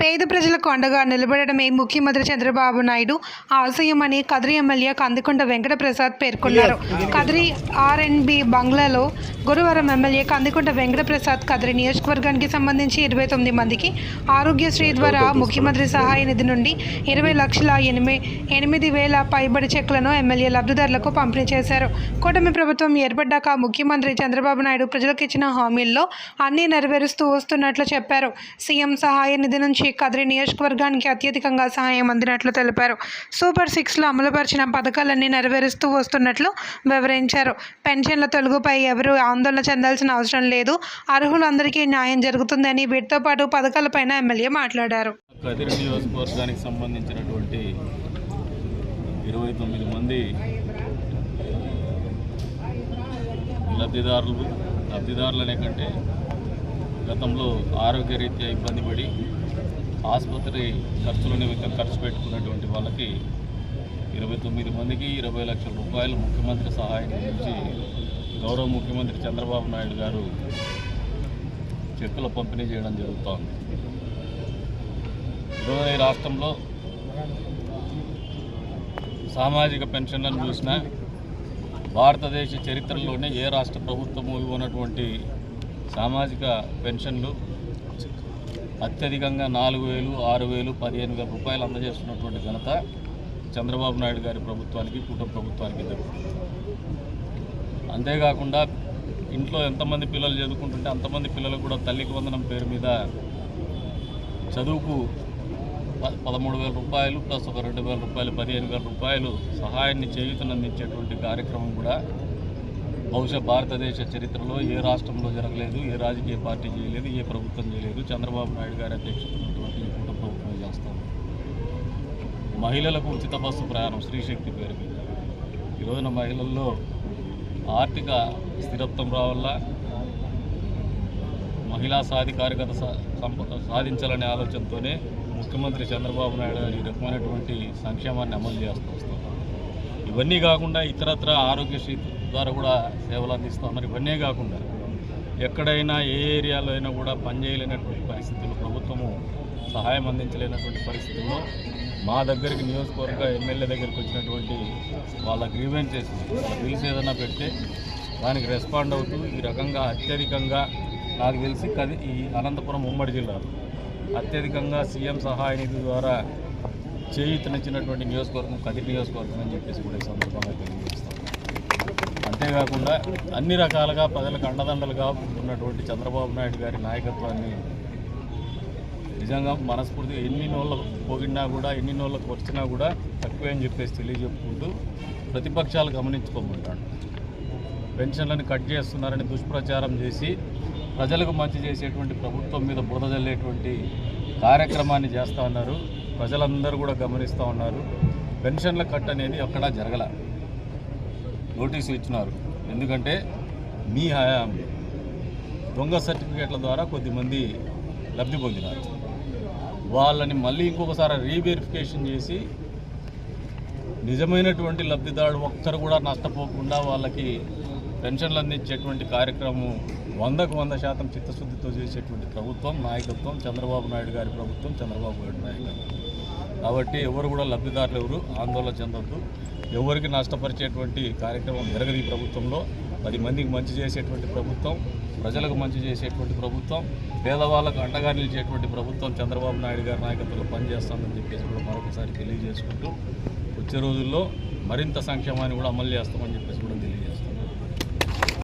పేద ప్రజలకు అండగా నిలబడడమే ముఖ్యమంత్రి చంద్రబాబు నాయుడు ఆశయమని కదిరి ఎమ్మెల్యే కందికొండ వెంకటప్రసాద్ పేర్కొన్నారు. కదిరి ఆర్ఎన్బి బంగ్లాలో గురువారం ఎమ్మెల్యే కందికొండ వెంకటప్రసాద్ కదిరి నియోజకవర్గానికి సంబంధించి ఇరవై తొమ్మిది మందికి ఆరోగ్యశ్రీ ద్వారా ముఖ్యమంత్రి సహాయ నిధి నుండి ఇరవై లక్షల ఎనిమిది ఎనిమిది వేల పైబడి చెక్కులను ఎమ్మెల్యే లబ్ధిదారులకు పంపిణీ చేశారు. కూటమి ప్రభుత్వం ఏర్పడ్డాక ముఖ్యమంత్రి చంద్రబాబు నాయుడు ప్రజలకు ఇచ్చిన హామీల్లో అన్నీ నెరవేరుస్తూ వస్తున్నట్లు చెప్పారు. సీఎం సహాయ నిధి నుంచి కదిరి నియోజకవర్గానికి అత్యధికంగా సహాయం అందినట్లు తెలిపారు. సూపర్ సిక్స్లో అమలుపరిచిన పథకాలన్నీ నెరవేరుస్తూ వస్తున్నట్లు వివరించారు. పెన్షన్ల తొలుగుపై ఎవరూ ఆందోళన చెందాల్సిన అవసరం లేదు. అర్హులందరికీ న్యాయం జరుగుతుందని వీటితో పాటు పథకాలపైన ఎమ్మెల్యే మాట్లాడారు. కదిరి నియోజకవర్గానికి సంబంధించినటువంటి ఇరవై తొమ్మిది మంది లబ్ధిదారులు లబ్ధిదారులు అనే కంటే గతంలో ఆరోగ్యరీత్యా ఇబ్బంది పడి ఆసుపత్రి ఖర్చుల నిమిత్తం ఖర్చు పెట్టుకున్నటువంటి వాళ్ళకి ఇరవై తొమ్మిది మందికి ఇరవై లక్షల రూపాయలు ముఖ్యమంత్రి సహాయం నుంచి గౌరవ ముఖ్యమంత్రి చంద్రబాబు నాయుడు గారు చెక్కుల పంపిణీ చేయడం జరుగుతోంది. ఇరవై రాష్ట్రంలో సామాజిక పెన్షన్లను చూసినా భారతదేశ చరిత్రలోనే ఏ రాష్ట్ర ప్రభుత్వము ఇవ్వనటువంటి సామాజిక పెన్షన్లు అత్యధికంగా నాలుగు వేలు ఆరు వేలు పదిహేను వేల రూపాయలు అందజేస్తున్నటువంటి ఘనత చంద్రబాబు నాయుడు గారి ప్రభుత్వానికి కుటుంబ ప్రభుత్వానికి దక్కుతుంది. అంతేకాకుండా ఇంట్లో ఎంతమంది పిల్లలు చదువుకుంటుంటే అంతమంది పిల్లలకు కూడా తల్లికి వందనం పేరు మీద చదువుకు పదమూడు వేల రూపాయలు ప్లస్ ఒక రెండు వేల రూపాయలు పదిహేను వేల రూపాయలు సహాయాన్ని చేయుతనందించేటువంటి కార్యక్రమం కూడా బహుశా భారతదేశ చరిత్రలో ఏ రాష్ట్రంలో జరగలేదు ఏ రాజకీయ పార్టీ చేయలేదు ఏ ప్రభుత్వం చేయలేదు చంద్రబాబు నాయుడు గారి అధ్యక్షత ఉన్నటువంటి ప్రభుత్వం చేస్తాం. మహిళలకు ఉచిత బస్సు ప్రయాణం స్త్రీశక్తి పేరు మీద. ఈ రోజున మహిళల్లో ఆర్థిక స్థిరత్వం రావాలా మహిళా సాధికారికత సా- సాధించాలనే ఆలోచనతోనే ముఖ్యమంత్రి చంద్రబాబు నాయుడు గారు ఈ రకమైనటువంటి సంక్షేమాన్ని అమలు చేస్తూ వస్తున్నారు. ఇవన్నీ కాకుండా ఇతరత్ర ఆరోగ్యశ్రీ ద్వారా కూడా సేవలు అందిస్తూ ఉన్నారు. ఇవన్నీ కాకుండా ఎక్కడైనా ఏ ఏరియాలో అయినా కూడా పనిచేయలేనటువంటి పరిస్థితులు ప్రభుత్వము సహాయం అందించలేనటువంటి పరిస్థితుల్లో మా దగ్గరికి నియోజకవర్గ ఎమ్మెల్యే దగ్గరికి వచ్చినటువంటి వాళ్ళ గ్రీవెన్సెస్ వాళ్ళ బిల్స్ ఏదైనా పెడితే దానికి రెస్పాండ్ అవుతూ ఈ రకంగా అత్యధికంగా నాకు తెలిసి కది ఈ అనంతపురం ఉమ్మడి జిల్లాలో అత్యధికంగా సీఎం సహాయ నిధి ద్వారా చేయూతనిచ్చినటువంటి నియోజకవర్గం కదిరి నియోజకవర్గం అని చెప్పేసి కూడా ఈ సందర్భంగా అంతేకాకుండా అన్ని రకాలుగా ప్రజలకు అండదండలుగా ఉన్నటువంటి చంద్రబాబు నాయుడు గారి నాయకత్వాన్ని నిజంగా మనస్ఫూర్తిగా ఎన్ని నోళ్ళకు పోగినా కూడా ఎన్ని నోళ్ళకు వచ్చినా కూడా తక్కువే అని చెప్పేసి తెలియజెప్పుకుంటూ ప్రతిపక్షాలు గమనించుకోమంటాడు. పెన్షన్లను కట్ చేస్తున్నారని దుష్ప్రచారం చేసి ప్రజలకు మంచి చేసేటువంటి ప్రభుత్వం మీద బురద జల్లేటువంటి కార్యక్రమాన్ని చేస్తూ ఉన్నారు. ప్రజలందరూ కూడా గమనిస్తూ ఉన్నారు. పెన్షన్ల కట్ అనేది ఎక్కడా జరగల. నోటీసులు ఇచ్చినారు. ఎందుకంటే మీ హయాం దొంగ సర్టిఫికేట్ల ద్వారా కొద్దిమంది లబ్ధి పొందినారు. వాళ్ళని మళ్ళీ ఇంకొకసారి రీవెరిఫికేషన్ చేసి నిజమైనటువంటి లబ్ధిదారుడు ఒక్కరు కూడా నష్టపోకుండా వాళ్ళకి పెన్షన్లు అందించేటువంటి కార్యక్రమం వందకు వంద శాతం చిత్తశుద్ధితో చేసేటువంటి ప్రభుత్వం నాయకత్వం చంద్రబాబు నాయుడు గారి ప్రభుత్వం చంద్రబాబు నాయుడు నాయకత్వం కాబట్టి ఎవరు కూడా లబ్ధిదారులు ఎవరు ఆందోళన చెందొద్దు. ఎవరికి నష్టపరిచేటువంటి కార్యక్రమం జరగదు ఈ ప్రభుత్వంలో. పది మందికి మంచి చేసేటువంటి ప్రభుత్వం ప్రజలకు మంచి చేసేటువంటి ప్రభుత్వం పేదవాళ్ళకు అండగా నిలిచేటువంటి ప్రభుత్వం చంద్రబాబు నాయుడు గారి నాయకత్వంలో పనిచేస్తుందని చెప్పేసి కూడా మరొకసారి తెలియజేసుకుంటూ వచ్చే రోజుల్లో మరింత సంక్షేమాన్ని కూడా అమలు చేస్తామని చెప్పేసి కూడా తెలియజేస్తాం.